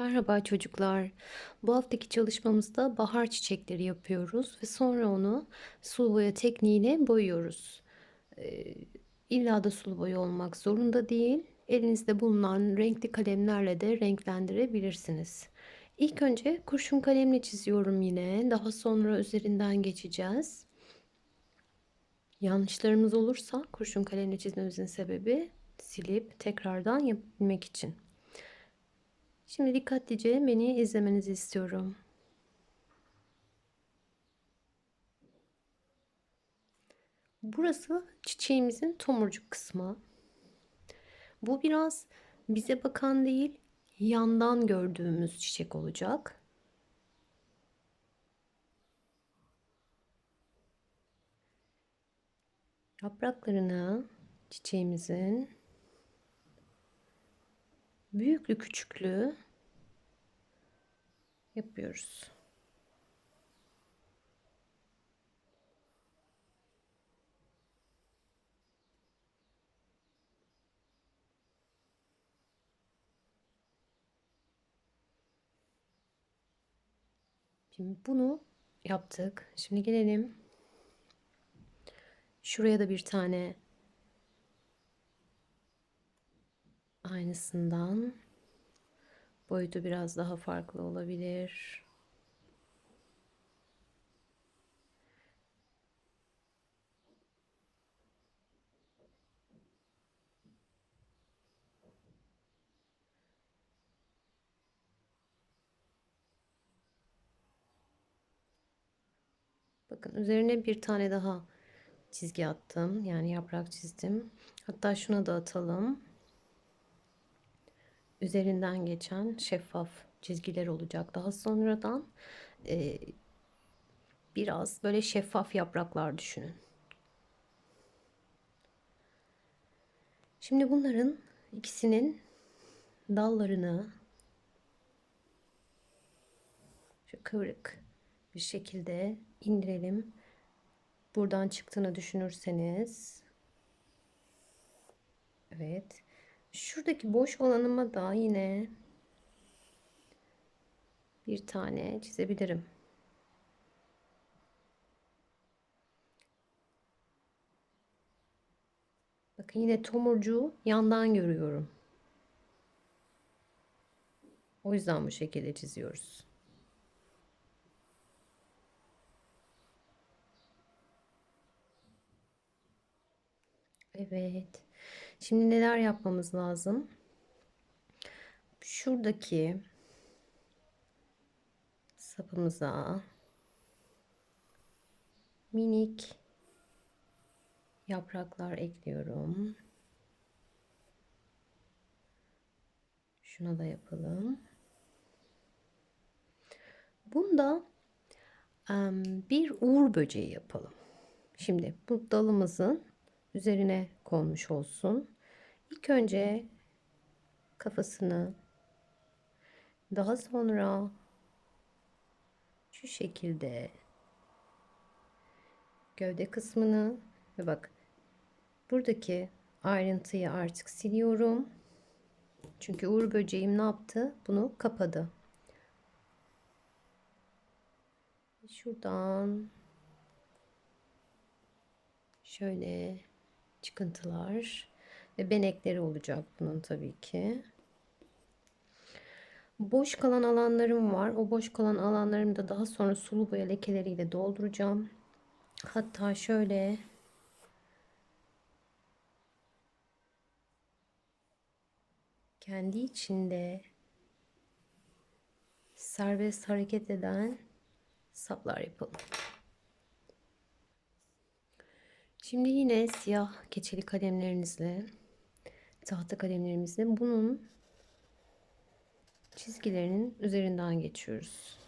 Merhaba çocuklar. Bu haftaki çalışmamızda bahar çiçekleri yapıyoruz ve sonra onu sulu boya tekniğiyle boyuyoruz. Ee, illa da sulu boya olmak zorunda değil. Elinizde bulunan renkli kalemlerle de renklendirebilirsiniz. İlk önce kurşun kalemle çiziyorum yine. Daha sonra üzerinden geçeceğiz. Yanlışlarımız olursa kurşun kalemle çizmemizin sebebi silip tekrardan yapabilmek için. Şimdi dikkatlice beni izlemenizi istiyorum. Burası çiçeğimizin tomurcuk kısmı. Bu biraz bize bakan değil, yandan gördüğümüz çiçek olacak. Yapraklarını çiçeğimizin büyüklü küçüklü yapıyoruz. Şimdi bunu yaptık. Şimdi gelelim. Şuraya da bir tane aynısından boyutu biraz daha farklı olabilir. Bakın üzerine bir tane daha çizgi attım. Yani yaprak çizdim. Hatta şuna da atalım üzerinden geçen şeffaf çizgiler olacak. Daha sonradan e, biraz böyle şeffaf yapraklar düşünün. Şimdi bunların ikisinin dallarını şu kıvrık bir şekilde indirelim. Buradan çıktığını düşünürseniz evet Şuradaki boş alanıma da yine bir tane çizebilirim. Bakın yine tomurcuğu yandan görüyorum. O yüzden bu şekilde çiziyoruz. Evet. Şimdi neler yapmamız lazım? Şuradaki sapımıza minik yapraklar ekliyorum. Şuna da yapalım. Bunda bir uğur böceği yapalım. Şimdi bu dalımızın üzerine konmuş olsun. İlk önce kafasını daha sonra şu şekilde gövde kısmını ve bak buradaki ayrıntıyı artık siliyorum. Çünkü uğur böceğim ne yaptı? Bunu kapadı. Şuradan şöyle çıkıntılar ve benekleri olacak bunun tabii ki. Boş kalan alanlarım var. O boş kalan alanlarımı da daha sonra sulu boya lekeleriyle dolduracağım. Hatta şöyle kendi içinde serbest hareket eden saplar yapalım. Şimdi yine siyah keçeli kalemlerinizle tahta kalemlerimizle bunun çizgilerinin üzerinden geçiyoruz.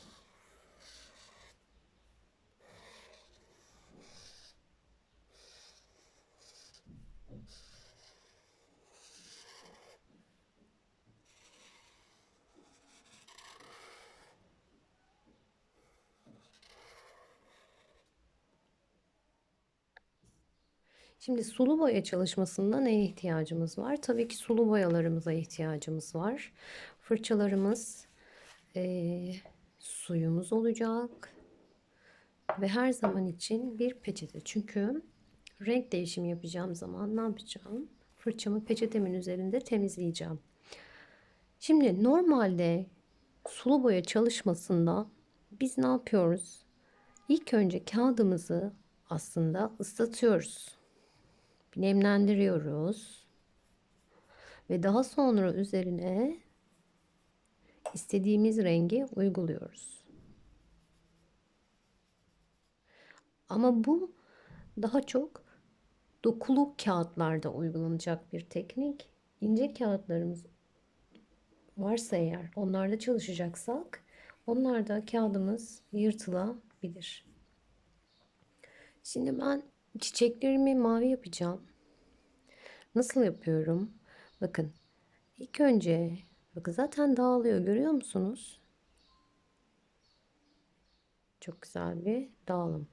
Şimdi sulu boya çalışmasında neye ihtiyacımız var? Tabii ki sulu boyalarımıza ihtiyacımız var. Fırçalarımız eee, suyumuz olacak. Ve her zaman için bir peçete. Çünkü renk değişimi yapacağım zaman ne yapacağım? Fırçamı peçetemin üzerinde temizleyeceğim. Şimdi normalde sulu boya çalışmasında biz ne yapıyoruz? İlk önce kağıdımızı aslında ıslatıyoruz. Nemlendiriyoruz. Ve daha sonra üzerine istediğimiz rengi uyguluyoruz. Ama bu daha çok dokulu kağıtlarda uygulanacak bir teknik. İnce kağıtlarımız varsa eğer onlarda çalışacaksak onlarda kağıdımız yırtılabilir. Şimdi ben çiçeklerimi mavi yapacağım. Nasıl yapıyorum? Bakın ilk önce bakın zaten dağılıyor görüyor musunuz? Çok güzel bir dağılım.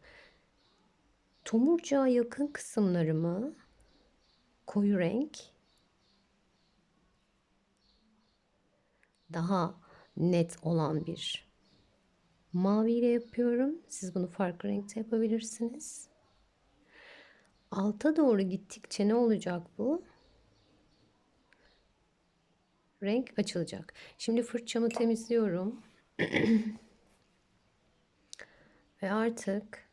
Tomurcuğa yakın kısımlarımı koyu renk daha net olan bir mavi ile yapıyorum. Siz bunu farklı renkte yapabilirsiniz. Alta doğru gittikçe ne olacak bu? Renk açılacak. Şimdi fırçamı temizliyorum. Ve artık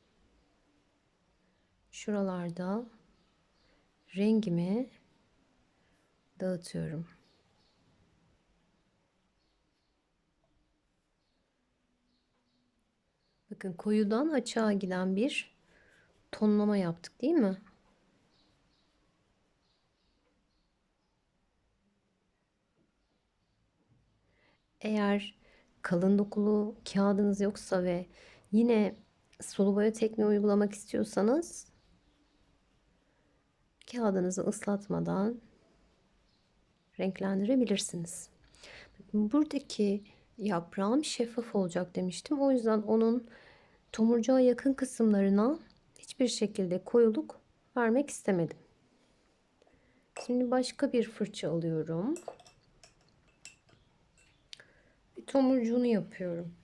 şuralarda rengimi dağıtıyorum. Bakın koyudan açığa giden bir tonlama yaptık değil mi? Eğer kalın dokulu kağıdınız yoksa ve yine sulu boya tekniği uygulamak istiyorsanız kağıdınızı ıslatmadan renklendirebilirsiniz. Buradaki yaprağım şeffaf olacak demiştim. O yüzden onun tomurcuğa yakın kısımlarına hiçbir şekilde koyuluk vermek istemedim. Şimdi başka bir fırça alıyorum. Bir tomurcuğunu yapıyorum.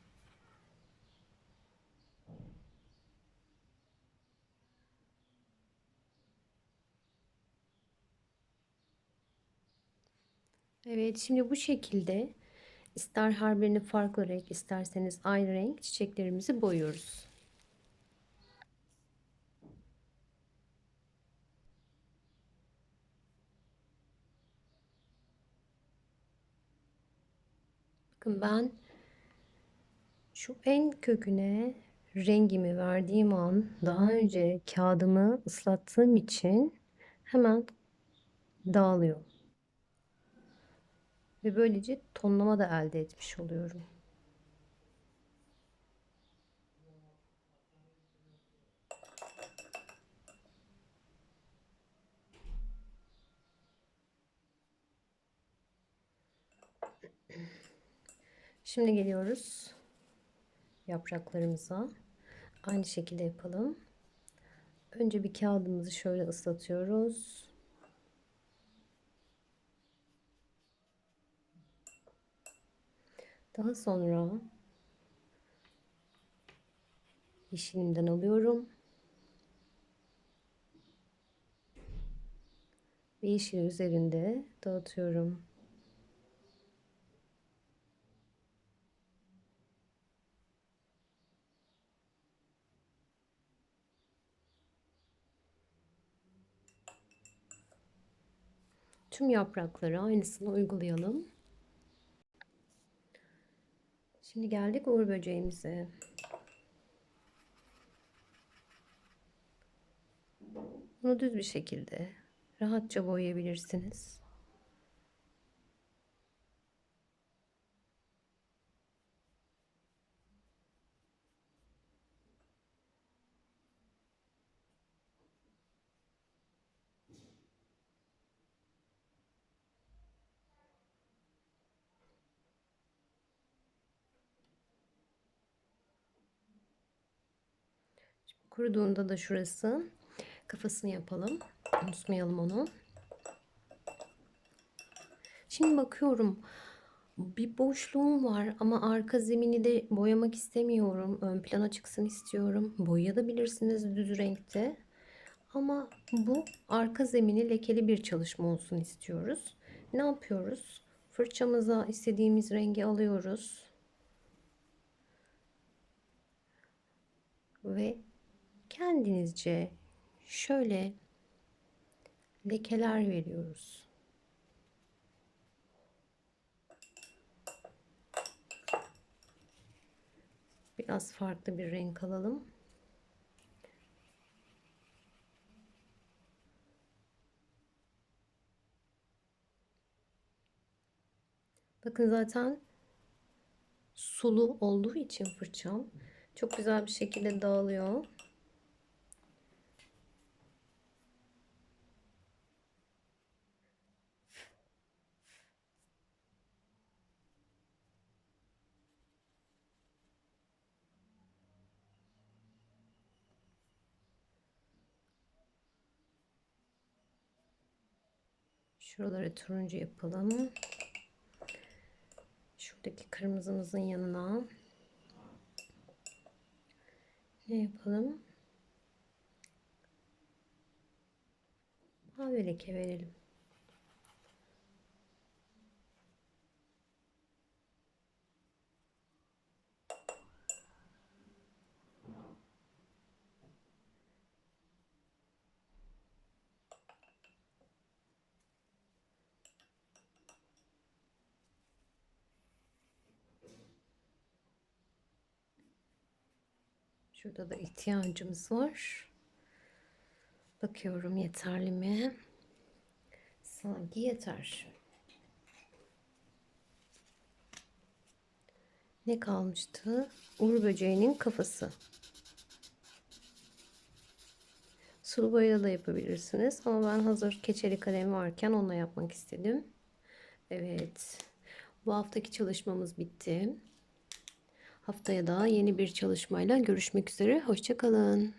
Evet şimdi bu şekilde ister her birini farklı renk isterseniz aynı renk çiçeklerimizi boyuyoruz. Bakın ben şu en köküne rengimi verdiğim an daha önce kağıdımı ıslattığım için hemen dağılıyor. Ve böylece tonlama da elde etmiş oluyorum. Şimdi geliyoruz yapraklarımıza. Aynı şekilde yapalım. Önce bir kağıdımızı şöyle ıslatıyoruz. Daha sonra yeşilimden alıyorum. Ve yeşil üzerinde dağıtıyorum. Tüm yaprakları aynısını uygulayalım. Şimdi geldik uğur böceğimize. Bunu düz bir şekilde rahatça boyayabilirsiniz. Kuruduğunda da şurası kafasını yapalım. Unutmayalım onu. Şimdi bakıyorum Bir boşluğum var ama arka zemini de boyamak istemiyorum. Ön plana çıksın istiyorum. Boyayabilirsiniz düz renkte. Ama bu arka zemini lekeli bir çalışma olsun istiyoruz. Ne yapıyoruz? Fırçamıza istediğimiz rengi alıyoruz. Ve kendinizce şöyle lekeler veriyoruz. Biraz farklı bir renk alalım. Bakın zaten sulu olduğu için fırçam çok güzel bir şekilde dağılıyor. Şuraları turuncu yapalım. Şuradaki kırmızımızın yanına ne yapalım? Mavi leke verelim. Şurada da ihtiyacımız var. Bakıyorum yeterli mi? Sanki yeter. Ne kalmıştı? Uğur böceğinin kafası. Sulu boyayla da yapabilirsiniz. Ama ben hazır keçeli kalem varken onunla yapmak istedim. Evet. Bu haftaki çalışmamız bitti. Haftaya da yeni bir çalışmayla görüşmek üzere. Hoşçakalın.